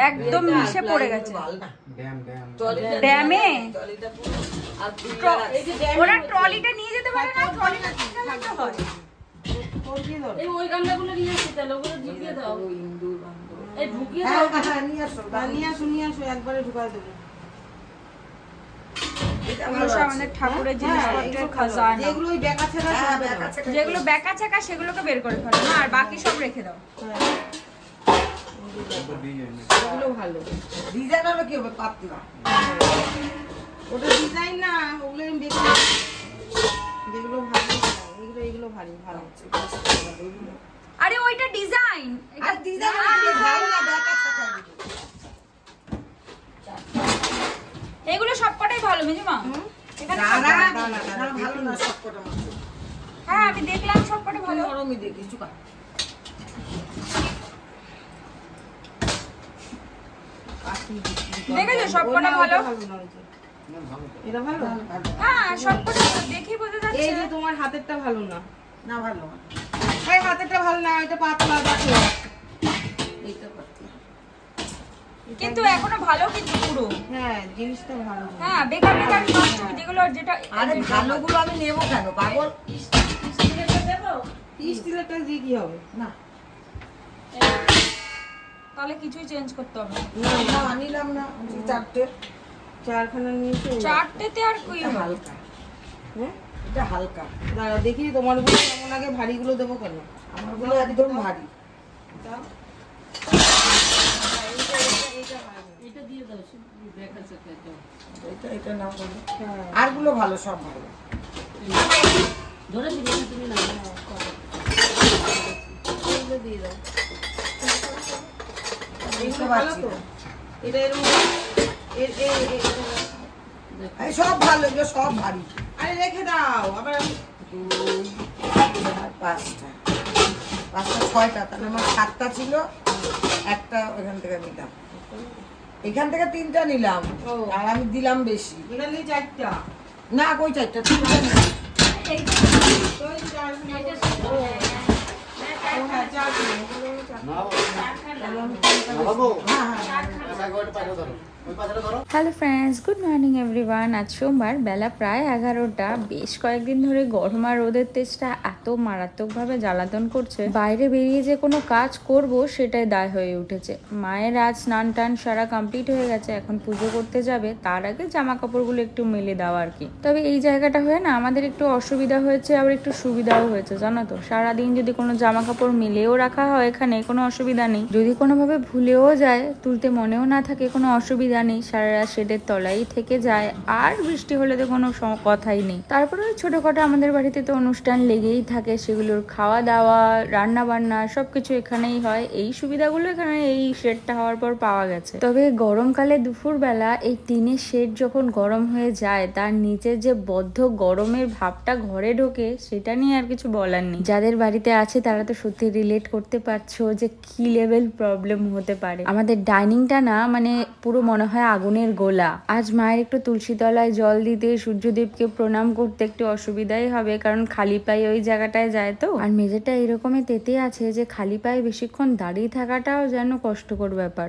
একদম মিশে পড়ে গেছে। Dam dam. ড্যামে? ট্রলিটা পুরো আর ট্র- ওরা ট্রলিটা নিয়ে যেতে পারে না? ট্রলিটা হয়। এই ওই গামলাগুলো নিয়ে আসি তাহলে ওগুলো ঢুকিয়ে দাও। এই ঢুকিয়ে হ্যাঁ দাও। হ্যাঁ নিয়ে আসো নিয়ে আসো নিয়ে আসো একবারে ঢুকাই দেবো। এটা এগুলো ভালো সব আছে। আমাদের ঠাকুরের হ্যাঁ, জিনিসপত্রের খাজানা। যেগুলো হ্যাঁ, ছেঁকা। বেকা চেকা সেগুলোকে বের করে ফেলো। না আর বাকি সব রেখে দাও। ওগুলো ভালো। ডিজাইন হলো কি হবে? পাতলা। ওটা ডিজাইন না ওগুলো দেখি যেগুলো ভালো এগুলো এগুলো ভারী ভালো আরে ওইটা ডিজাইন। না ব্যাকা এগুলো সবকটাই ভালো মেজমা। ভালো। না সবকটা। হ্যাঁ আমি দেখলাম সবকটা ভালো। নরমই দেখি চুকা দেখেছ সবকটা ভালো। এটা ভালো? হ্যাঁ সবকটা দেখেই বোঝা এই যে তোমার হাতেরটা ভালো না। না ভালো। না। এই হাতেরটা ভালো না এটা পাতলা দেখো এইটা পাতলা। কিন্তু এখনও ভালো কিন্তু পুরো। হ্যাঁ জিনিসটা ভালো। হ্যাঁ বেকার বেকার নষ্ট যেগুলো যেটা আরে ভালোগুলো আমি নেব কেন? পাগল স্টিলেরটা দেবো? স্টিলেরটা দিয়ে কি হবে? না। তাহলে কিছুই চেঞ্জ করতে হবে না। না না নিলাম না চারটে। চারখানা নিয়েছো চারটেতে আর কি হালকা। হ্যাঁ? এটা হালকা। দাঁড়া দেখি তোমারগুলো কেমন লাগে ভারীগুলো দেবো কেন? আমারগুলো একদম ভারী। এটা দিয়ে দাও দেখা যাচ্ছে দাও এটা এটা নাও বলো হ্যাঁ। আরগুলো ভালো সব ভালো। ধরে দিবে তুমি না দিয়ে দাও। এটা এর এই সব ভালো এগুলো সব ভারী আরে রেখে দাও আবার পাঁচটা পাঁচটা ছয়টা তাহলে আমার সাতটা ছিল একটা ওখান থেকে নিলাম এখান থেকে তিনটা নিলাম। আর আমি দিলাম বেশি চারটা না কই চারটা তিনটা নিলাম। তো হ্যাঁ। হ্যাঁ হ্যাঁ hello friends good morning everyone আজ সোমবার বেলা প্রায় এগারোটা। বেশ কয়েকদিন ধরে গরম আর রোদের তেজটা এত মারাত্মকভাবে জ্বালাতন করছে। বাইরে বেরিয়ে যে কোনো কাজ করব সেটাই দায় হয়ে উঠেছে। মায়ের আজ স্নান টান সারা কমপ্লিট হয়ে গেছে, এখন পুজো করতে যাবে। তার আগে জামা কাপড়গুলো একটু মেলে দেওয়া আর কি। তবে এই জায়গাটা হয়ে না আমাদের একটু অসুবিধা হয়েছে, আবার একটু সুবিধাও হয়েছে, জানো তো? সারাদিন যদি কোনো জামা কাপড় মেলেও রাখা হয় এখানে, কোনো অসুবিধা নেই। যদি কোনোভাবে ভুলেও যায়, তুলতে মনেও না থাকে, কোনো অসুবিধা নেই সারা রাত শেডের তলাই থেকে যায়। আর বৃষ্টি হলে তো কোনো কথাই নেই। তারপরে ছোটখাটো আমাদের বাড়িতে তো অনুষ্ঠান লেগেই থাকে। সেগুলোর খাওয়া দাওয়া রান্না বান্না সবকিছু এখানেই হয়। এই সুবিধাগুলো এখানে এই শেডটা হওয়ার পর পাওয়া গেছে। তবে গরমকালে দুপুরবেলা এই টিনের শেড যখন গরম হয়ে যায়, তার নিচে যে বদ্ধ গরমের ভাবটা ঘরে ঢোকে, সেটা নিয়ে আর কিছু বলার নেই। যাদের বাড়িতে আছে, তারা তো সত্যি রিলেট করতে পারছ যে কি লেভেল প্রবলেম হতে পারে। আমাদের ডাইনিংটা না মানে পুরো মনে হয় আগুনের গোলা। আজ মায়ের একটু তুলসী তলায় জল দিতে সূর্যদেবকে প্রণাম করতে একটু অসুবিধাই হবে, কারণ খালি পায়ে ওই জায়গাটায় যায় তো। আর মেঝেটা এরকমই তেতে আছে যে খালি পায়ে বেশিক্ষণ দাঁড়িয়ে থাকাটাও যেন কষ্টকর ব্যাপার।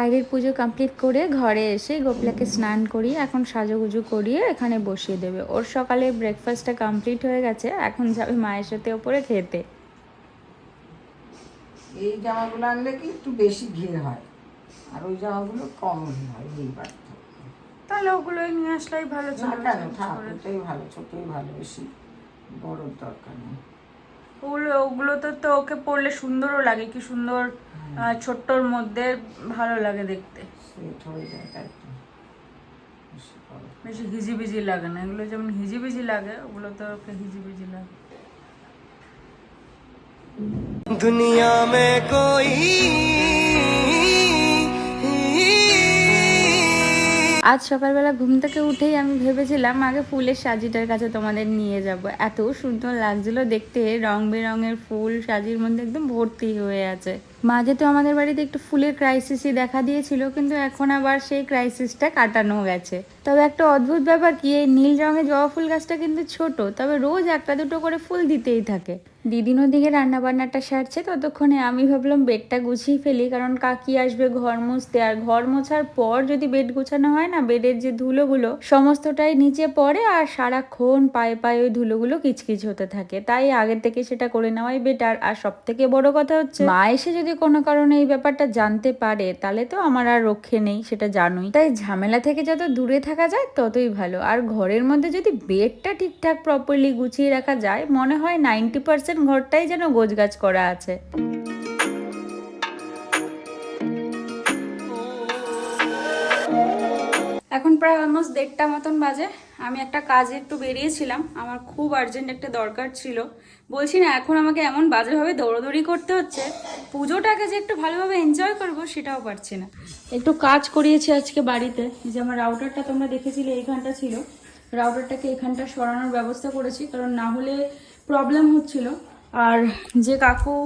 বাইরের পুজো কমপ্লিট করে ঘরে এসে গোপলাকে স্নান করিয়ে এখন সাজুগুজু করিয়ে এখানে বসিয়ে দেবে। ওর সকালে ব্রেকফাস্টটা কমপ্লিট হয়ে গেছে এখন যাবে মায়ের সাথে ওপরে খেতে। এই জামাগুলো আনলে কি একটু বেশি ভিড় হয় আর ওই জামাগুলো কম হয় এই পার্থক্য তাহলে ওগুলোই নিয়ে আসলেই ভালো না কেন? থাক ওটাই ভালো ছোটই ভালো বেশি বড় দরকার নেই। ওগুলো ওগুলো তো তো ওকে পড়লে সুন্দরও লাগে কি সুন্দর ছোট্টর মধ্যে ভালো লাগে দেখতে। বেশি হিজিবিজি লাগে না এগুলো যেমন হিজিবিজি লাগে ওগুলো তো ওকে হিজিবিজি লাগে। দুনিয়া মে কোই আজ সকালবেলা ঘুম থেকে উঠেই আমি ভেবেছিলাম আগে ফুলের সাজিটার কাছে তোমাদের নিয়ে যাব। এত সুন্দর লাগছিল দেখতে, রং বেরঙের ফুল সাজির মধ্যে একদম ভর্তি হয়ে আছে। মাঝে তো আমাদের বাড়িতে একটু ফুলের ক্রাইসিসই দেখা দিয়েছিল, কিন্তু এখন আবার সেই ক্রাইসিসটা কাটানো গেছে। তবে একটা অদ্ভুত ব্যাপার কি, এই নীল রঙের জবা ফুল গাছটা কিন্তু ছোট, তবে রোজ একটা দুটো করে ফুল দিতেই থাকে। দিদিন রান্না বান্নাটা সারছে, ততক্ষণে আমি ভাবলাম বেডটা গুছিয়ে ফেলি, কারণ কাকি আসবে ঘর মুছতে, আর ঘর মোছার পর যদি বেড গুছানো হয় না, বেডের যে ধুলোগুলো, সমস্তটাই নিচে পড়ে আর সারাক্ষণ পায়ে পায়ে ওই ধুলোগুলো কিচকিচ হতে থাকে। তাই আগে থেকে সেটা করে নেওয়াই বেটার আর সব থেকে বড় কথা হচ্ছে, মা এসে যদি কোনো কারণে এই ব্যাপারটা জানতে পারে, তাহলে তো আমার আর রক্ষে নেই, সেটা জানোই। তাই ঝামেলা থেকে যত দূরে থাকা যায়, ততই ভালো। আর ঘরের মধ্যে যদি বেডটা ঠিকঠাক প্রপারলি গুছিয়ে রাখা যায়, মনে হয় নাইনটি পার্সেন্ট ঘরটাই যেন গোছগাছ করা আছে। এখন প্রায় অলমোস্ট দেড়টা মতন বাজে। আমি একটা কাজে একটু বেরিয়েছিলাম। আমার খুব আর্জেন্ট একটা দরকার ছিল। বলছি না, এখন আমাকে এমন বাজেভাবে দৌড়দৌড়ি করতে হচ্ছে, পুজোটাকে যে একটু ভালোভাবে এনজয় করব সেটাও পারছি না। একটু কাজ করিয়েছি আজকে বাড়িতে। যে আমার রাউটারটা তোমরা দেখেছিলে, এইখানটা ছিল। রাউটারটাকে এখানটা সরানোর ব্যবস্থা করেছি, কারণ না হলে প্রবলেম হচ্ছিল। আর যে কাকু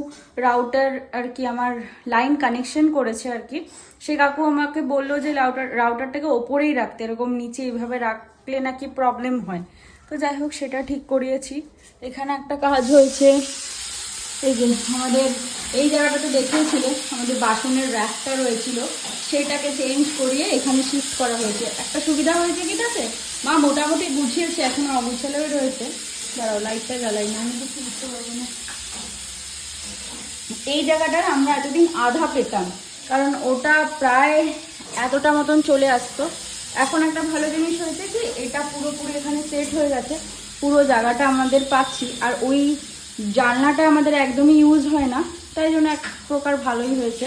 রাউটার আর কি আমার লাইন কানেকশন করেছে আর কি, সে কাকু আমাকে বলল যে রাউটার রাউটারটাকে ওপরেই রাখতে, এরকম নিচে এইভাবে রাখলে নাকি প্রবলেম হয়। তো যাই হোক, সেটা ঠিক করিয়েছি। এখানে একটা কাজ হয়েছে। এই যে আমাদের, এই জায়গাটা তো দেখিয়েছিল, আমাদের বাসনের র্যাকটা রয়েছিল। সেটাকে চেঞ্জ করিয়ে এখানে শিফট করা হয়েছে। একটা সুবিধা হয়েছে কি তাতে? মা মোটামুটি গুছিয়েছে, এখনও অগুছালেও রয়েছে। দাঁড়াও লাইটটা জ্বালাই না, আমি তো বুঝতে পারব না। এই জায়গাটার আমরা এতদিন আধা পেতাম, কারণ ওটা প্রায় এতটা মতন চলে আসতো। এখন একটা ভালো জিনিস হয়েছে কি, এটা পুরোপুরি এখানে সেট হয়ে গেছে। পুরো জায়গাটা আমাদের পাচ্ছি। আর ওই জানলাটা আমাদের একদমই ইউজ হয় না, তাই জন্য এক প্রকার ভালোই হয়েছে।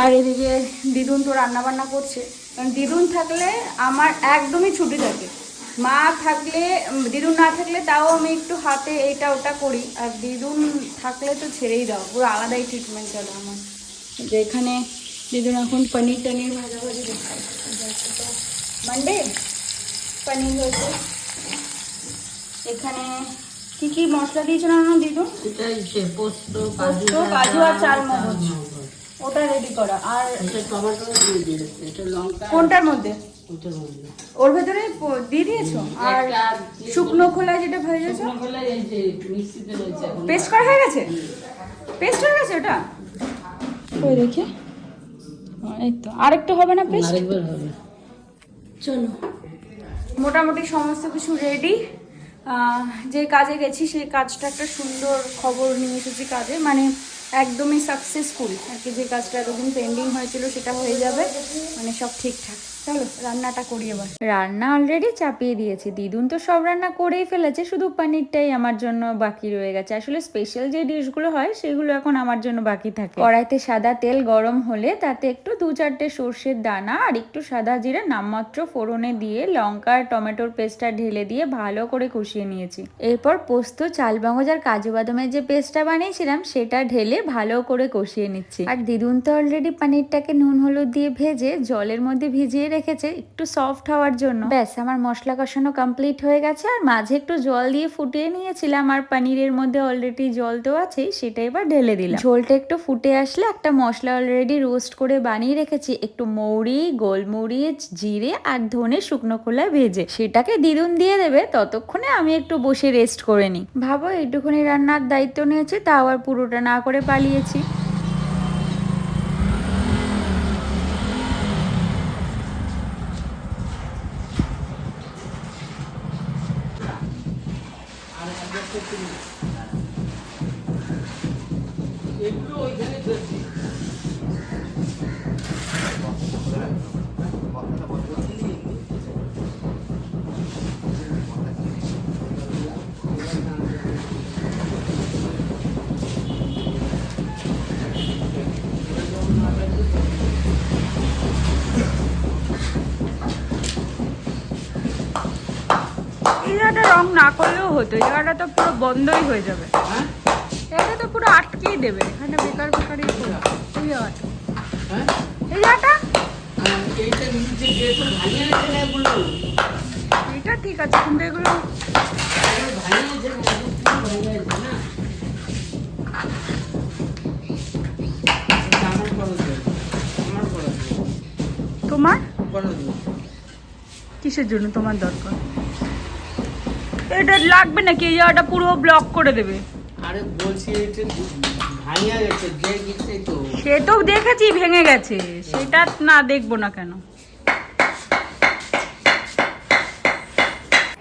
আর এদিকে দিদুন তো রান্নাবান্না করছে। কারণ দিদুন থাকলে আমার একদমই ছুটি থাকে। মা থাকলে দিদুন না থাকলে তাও আমি একটু হাতে এটা ওটা করি। আর দিদুন থাকলে তো ছেড়েই দাও পুরো আলাদাই ট্রিটমেন্ট চলে আমার। যেখানে দিদুন এখন পনির টনির ভাজাভাজি দেখায় মানডে পনির হয়েছে। এখানে কি কি মশলা দিয়েছ না এটাই সে পোস্ত কাজু আর চাল মগজ ওটা রেডি করা। আর এটা টমেটো দিয়ে দিয়েছে এটা লঙ্কা। কোনটার মধ্যে? ওর ভেতরে দিয়ে দিয়েছ? আর শুকনো খোলা যেটা ভেজেছো পেস্ট করা হয়ে গেছে? পেস্ট হয়ে গেছে ওটা? ওই দেখি। এই তো আরেকটু হবে না পেস্ট আরেকবার হবে। চলো। মোটামুটি সমস্ত কিছু রেডি যে কাজে গেছি সেই কাজটা একটা সুন্দর খবর নিয়ে এসেছি কাজে। মানে একদমই সাকসেসফুল আর কি যে কাজটা এতদিন পেন্ডিং হয়েছিল, সেটা হয়ে যাবে। মানে সব ঠিকঠাক। চলো, রান্নাটা করি এবার। রান্না অলরেডি চাপিয়ে দিয়েছি। দিদুন তো সব রান্না করেই ফেলেছে, শুধু পনিরটাই আমার জন্য বাকি রয়ে গেছে। আসলে স্পেশাল যে ডিশগুলো হয়, সেগুলো এখন আমার জন্য বাকি থাকে। কড়াইতে সাদা তেল গরম হলে তাতে একটু দু চারটে সর্ষের দানা আর একটু সাদা জিরে নামমাত্র ফোড়নে দিয়ে লঙ্কা আর টমেটোর পেস্টটা ঢেলে দিয়ে ভালো করে কষিয়ে নিয়েছি। এরপর পোস্ত চালবাগজ আর কাজু বাদামের যে পেস্টটা বানিয়েছিলাম, সেটা ঢেলে ভালো করে কষিয়ে নিচ্ছি। আর দিদুন তো অলরেডি পনিরটাকে নুন হলুদ দিয়ে ভেজে জলের মধ্যে ভিজিয়ে রেখেছে, একটু সফট হওয়ার জন্য। ব্যাস, আমার মশলা কষানো কমপ্লিট হয়ে গেছে। আর মাঝে একটু জল দিয়ে ফুটিয়ে নিয়েছিলাম। আর পনিরের মধ্যে অলরেডি জল তো আছেই, সেটা এবার ঢেলে দিলাম। ঝোলটা একটু ফুটে আসলে একটা মশলা অলরেডি রোস্ট করে বানিয়ে রেখেছি। একটু মৌরি, গোলমরিচ, জিরে আর ধনে শুকনো খোলা ভেজে। সেটাকে দিদুন দিয়ে দেবে, ততক্ষণে আমি একটু বসে রেস্ট করে নিই। ভাবো, এইটুকুনি রান্নার দায়িত্ব নিয়েছি, তাও আর পুরোটা না করে পালিয়েছি। হতো, এই জায়গাটা তো পুরো বন্ধই হয়ে যাবে। এটা তো পুরো আটকেই দেবে, এখানে বেকার বেকারই এই জায়গাটা এই জায়গাটা? এটা ঠিক আছে, কিন্তু এগুলো তোমার? কিসের জন্য তোমার দরকার? এটা লাগবে নাকি? এই জায়গাটা পুরো ব্লক করে দেবে। আরে বলছি এটা গেছে সে তো দেখেছি ভেঙে গেছে। সেটা না দেখব না কেন?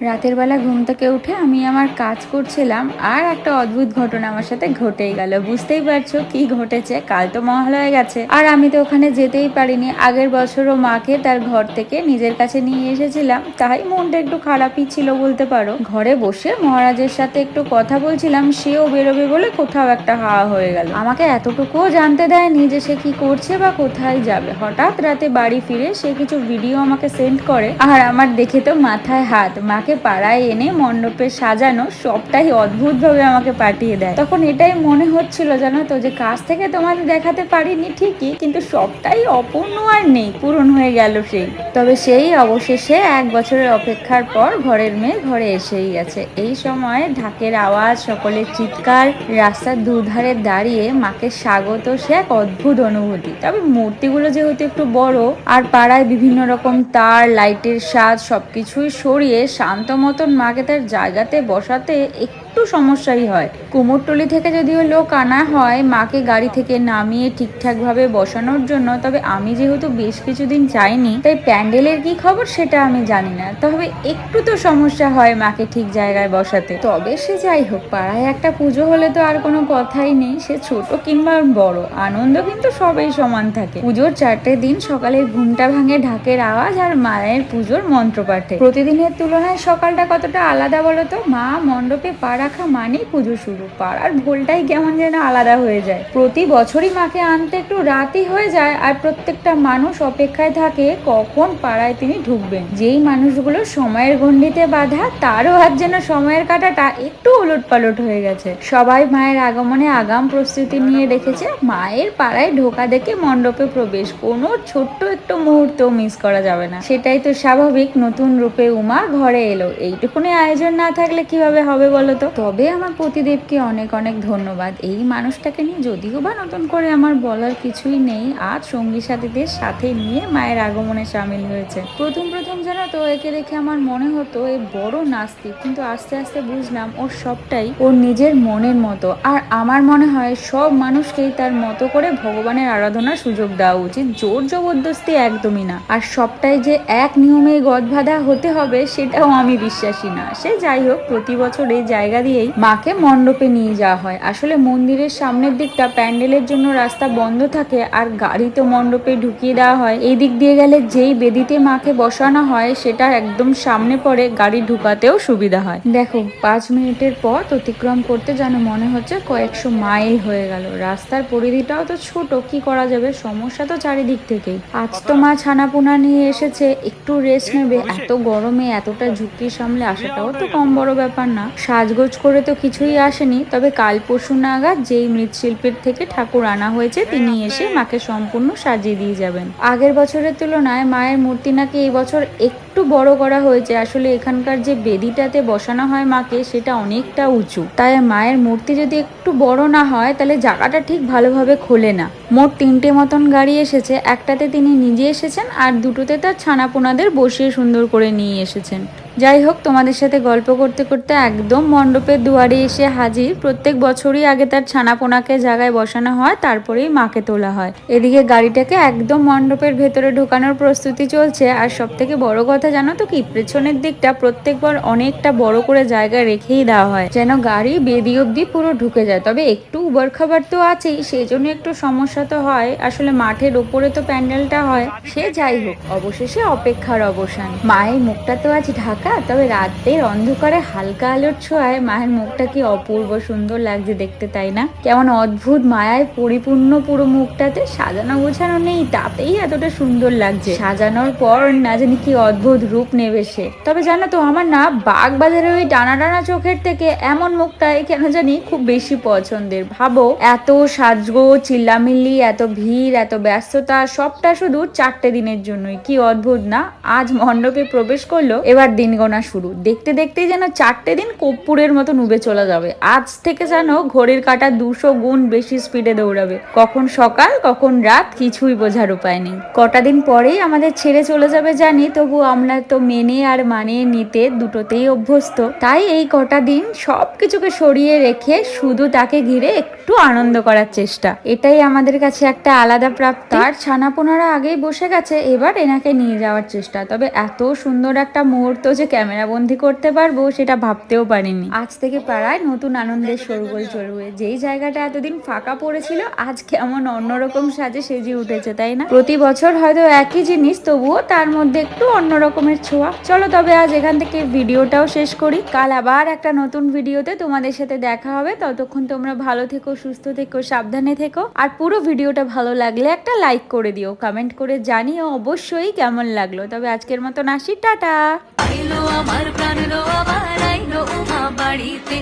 রাতের বেলা ঘুম থেকে উঠে আমি আমার কাজ করছিলাম আর একটা অদ্ভুত ঘটনা আমার সাথে ঘটেই গেল। বুঝতেই পারছ কি ঘটেছে? কাল তো মহালয়া গেছে। আর আমি তো ওখানে যেতেই পারিনি। আগের বছরও মাকে তার ঘর থেকে নিজের কাছে নিয়ে এসেছিলাম। তাই মনটা একটু খারাপই ছিল বলতে পারো। ঘরে বসে মহারাজের সাথে একটু কথা বলছিলাম, সেও বেরোবে বলে কোথাও একটা হাওয়া হয়ে গেল। আমাকে এতটুকুও জানতে দেয়নি যে সে কি করছে বা কোথায় যাবে। হঠাৎ রাতে বাড়ি ফিরে সে কিছু ভিডিও আমাকে সেন্ড করে। আর আমার দেখে তো মাথায় হাত। মাকে পাড়ায় এনে মণ্ডপে সাজানো সবটাই অদ্ভুত ভাবে আমাকে পাঠিয়ে দেয়। তখন এটাই মনে হচ্ছিল জানো তো যে কাছ থেকে তোমাদের দেখাতে পারিনি ঠিকই, কিন্তু সবটাই অপূর্ণ আর নেই, পূরণ হয়ে গেল সেই। তবে সেই অবশেষে এক বছরের অপেক্ষার পর ঘরের মেয়ে ঘরে এসেই গেছে। এই সময় ঢাকের আওয়াজ, সকলের চিৎকার, রাস্তার দুধারে দাঁড়িয়ে মাকে স্বাগত, সে এক অদ্ভুত অনুভূতি। তবে মূর্তিগুলো যেহেতু একটু বড়, আর পাড়ায় বিভিন্ন রকম তার, লাইটের স্বাদ সবকিছুই সরিয়ে শান্ত মতন মাকে তার জায়গাতে বসাতে একটু সমস্যাই হয়। কুমোরটলি থেকে যদিও লোক আনা হয়, মাকে গাড়ি থেকে নামিয়ে ঠিকঠাক ভাবে বসানোর জন্য, তবে আমি যেহেতু বেশ কিছুদিন যাইনি, তাই প্যান্ডেলের কি খবর সেটা আমি জানি না। তবে একটু তো সমস্যা হয় মাকে ঠিক জায়গায় বসাতে। তবে সে যাই হোক, পাড়ায় একটা পুজো হলে তো আর কোনো কথাই নেই। সে ছোট কিংবা বড়, আনন্দ কিন্তু সবাই সমান থাকে। পুজোর চারটে দিন সকালে ঘুমটা ভাঙে ঢাকের আওয়াজ আর মায়ের পুজোর মন্ত্রপাঠে। প্রতিদিনের তুলনায় সকালটা কতটা আলাদা বলো তো? মা মণ্ডপে পা রাখা মানেই পুজো শুরু। পাড়ার ভোলটাই কেমন যেন আলাদা হয়ে যায়। প্রতি বছরই মাকে আনতে একটু রাতই হয়ে যায় আর প্রত্যেকটা মানুষ অপেক্ষায় থাকে কখন পাড়ায় তিনি ঢুকবেন। যেই মানুষগুলো সময়ের গণ্ডিতে বাঁধা, তারও হাত যেন সময়ের কাটাটা একটু উলট পালট হয়ে গেছে। সবাই মায়ের আগমনে আগাম প্রস্তুতি নিয়ে রেখেছে মায়ের পাড়ায় ঢোকা দেখে মণ্ডপে প্রবেশ। কোনো ছোট্ট একটু মুহূর্ত মিস করা যাবে না। সেটাই তো স্বাভাবিক, নতুন রূপে উমা ঘরে এলো। এইটুকুনি আয়োজন না থাকলে কীভাবে হবে বলো তো? তবে আমার প্রতিদেবকে অনেক অনেক ধন্যবাদ। এই মানুষটাকে নিয়ে যদিও বা নতুন করে আমার বলার কিছুই নেই, আজ সঙ্গী সাথীদের সাথে নিয়ে মায়ের আগমনে সামিল হয়েছে। প্রথম প্রথম জানো তো একে দেখে আমার মনে হতো এ বড় নাস্তিক, কিন্তু আস্তে আস্তে বুঝলাম ওর সবটাই ওর নিজের মনের মতো। আর আমার মনে হয় সব মানুষকেই তার মতো করে ভগবানের আরাধনার সুযোগ দেওয়া উচিত, জোর জবরদস্তি একদমই না। আর সবটাই যে এক নিয়মে গদবাধা হতে হবে, সেটাও আমি বিশ্বাসী না। সে যাই হোক, প্রতি বছর এই জায়গা দিয়েই মাকে মণ্ডপে নিয়ে যাওয়া হয়। আসলে মন্দিরের সামনের দিকটা প্যান্ডেলের জন্য রাস্তা বন্ধ থাকে আর গাড়ি তো মণ্ডপে ঢুকিয়ে দেওয়া হয়। এই দিক দিয়ে গেলে যেই বেদিতে মাকে বসানো হয়, সেটা একদম সামনে পড়ে গাড়ি ঢুকাতেও সুবিধা হয়। দেখো, পাঁচ মিনিটের পথ অতিক্রম করতে যেন মনে হচ্ছে কয়েকশো মাইল হয়ে গেল। রাস্তার পরিধিটাও তো ছোট, কি করা যাবে? সমস্যা তো চারিদিক থেকেই। আজ তো মা ছানাপোনা নিয়ে এসেছে, একটু রেস্ট নেবে। এত গরমে এতটা ঝুঁকি সামলে আসাটাও তো কম বড় ব্যাপার না। সাজগোজ করে তো কিছুই আসেনি। তবে কাল পরশু নাগাদ যেই মৃৎশিল্পীর থেকে ঠাকুর আনা হয়েছে, তিনি এসে মাকে সম্পূর্ণ সাজিয়ে দিয়ে যাবেন। আগের বছরের তুলনায় মায়ের মূর্তি নাকি এই বছর একটু বড় করা হয়েছে। আসলে এখানকার যে বেদিটাতে বসানো হয় মাকে, সেটা অনেকটা উঁচু। তাই মায়ের মূর্তি যদি একটু বড় না হয়, তাহলে জায়গাটা ঠিক ভালোভাবে খোলে না। মোট তিনটে মতন গাড়ি এসেছে। একটাতে তিনি নিজে এসেছেন, আর দুটোতে তার ছানাপোনাদের বসিয়ে সুন্দর করে নিয়ে এসেছেন। যাই হোক, তোমাদের সাথে গল্প করতে করতে একদম মণ্ডপের দুয়ারে এসে হাজির। প্রত্যেক বছরই আগে তার ছানাপোনাকে জায়গায় বসানো হয়, তারপরেই মাকে তোলা হয়। এদিকে গাড়িটাকে একদম মণ্ডপের ভেতরে ঢোকানোর প্রস্তুতি চলছে। আর সব থেকে বড় কথা জানো তো কি, পেছনের দিকটা প্রত্যেকবার অনেকটা বড় করে জায়গা রেখেই দেওয়া হয়। যেন গাড়ি বেদি অব্দি পুরো ঢুকে যায়। তবে একটু উবার খাবার তো আছেই সেই জন্য একটু সমস্যা তো হয়। আসলে মাঠের ওপরে তো প্যান্ডেলটা হয়। সে যাই হোক, অবশেষে অপেক্ষার অবসান। মায়ের মুখটা তো আজ ঢাকা তবে রাতের অন্ধকারে হালকা আলোর ছোঁয়ায় মায়ের মুখটা কি অপূর্ব সুন্দর লাগছে দেখতে, তাই না? কেমন অদ্ভুত মায়ায় পরিপূর্ণ পুরো মুখটাতে সাজানো গোছানো নেই, তাতেই এতটা সুন্দর লাগছে। সাজানোর পর না জানি কি অদ্ভুত রূপ নেবে সে। তবে জানো তো, আমার না বাঘ বাজারের ওই ডানা ডানা চোখের থেকে এমন মুখটাই কেন জানি খুব বেশি পছন্দের। ভাবো, এত সাজগো চিল্লামিল্লি, এত ভিড়, এত ব্যস্ততা, সবটা শুধু চারটে দিনের জন্যই। কি অদ্ভুত না? আজ মণ্ডপে প্রবেশ করল, এবার দিন দিন গোনা শুরু। দেখতে দেখতেই যেন চারটে দিন কর্পূরের মতো নুবে চলে যাবে। আজ থেকে যেন ঘড়ির কাটা দুশো গুণ বেশি স্পিডে দৌড়াবে। কখন সকাল, কখন রাত, কিছুই বোঝার উপায় নেই। কটা দিন পরেই আমাদের ছেড়ে চলে যাবে জানি, তবু আমরা তো মেনে আর মানিয়ে নিতে দুটোতেই অভ্যস্ত। তাই এই কটা দিন সব কিছুকে সরিয়ে রেখে শুধু তাকে ঘিরে একটু আনন্দ করার চেষ্টা। এটাই আমাদের কাছে একটা আলাদা প্রাপ্তি। তার ছানাপোনারা আগেই বসে গেছে, এবার এনাকে নিয়ে যাওয়ার চেষ্টা। তবে এত সুন্দর একটা মুহূর্ত যে ক্যামেরা বন্দি করতে পারব সেটা ভাবতেও পারিনি। আজ থেকে পাড়ায় নতুন আনন্দের সরগোল চলবে যেই জায়গাটা এতদিন ফাঁকা পড়েছিল, আজ কেমন অন্যরকম সাজে সেজে উঠেছে, তাই না? প্রতি বছর হয়তো একই জিনিস, তবুও তার মধ্যে একটু অন্য রকমের ছোঁয়া। চলো তবে আজ এখান থেকে ভিডিওটাও শেষ করি। কাল আবার একটা নতুন ভিডিওতে তোমাদের সাথে দেখা হবে। ততক্ষণ তোমরা ভালো থেকো, সুস্থ থেকো, সাবধানে থেকো। আর পুরো ভিডিওটা ভালো লাগলে একটা লাইক করে দিও। কমেন্ট করে জানিও অবশ্যই কেমন লাগল। তবে আজকের মতন আসি। টাটা! আমার প্রাণ আবার আইলো উমা বাড়িতে।